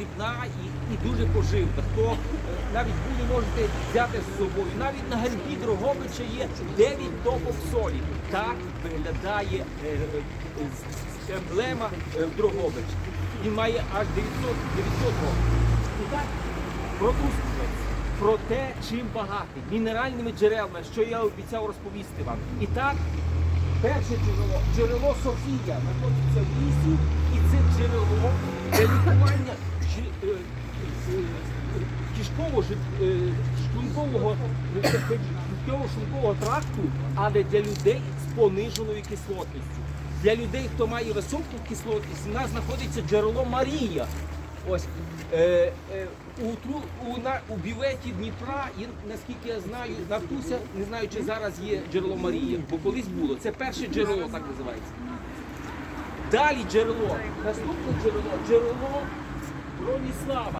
дрібна і, і дуже поживна. Хто е, навіть буде можете взяти з собою. Навіть на гербі Дрогобича є 9 топок солі. Так виглядає е, е, емблема е, Дрогобич. Він має аж 900, 900 років. І так, про про те, чим багатий, мінеральними джерелами, що я обіцяв розповісти вам. І так, перше джерело, джерело Софія, знаходиться в лісі, і це джерело для лікування кишково е, шлункового шлункового тракту, але для людей з пониженою кислотністю. Для людей, хто має високу кислотність, у нас знаходиться джерело Марія. Ось е, е, у, тру, у, на, у бюветі Дніпра, і, наскільки я знаю, Нафтуся, не знаю, чи зараз є джерело Марія, бо колись було. Це перше джерело, так називається. Далі джерело. Наступне джерело джерело Броніслава.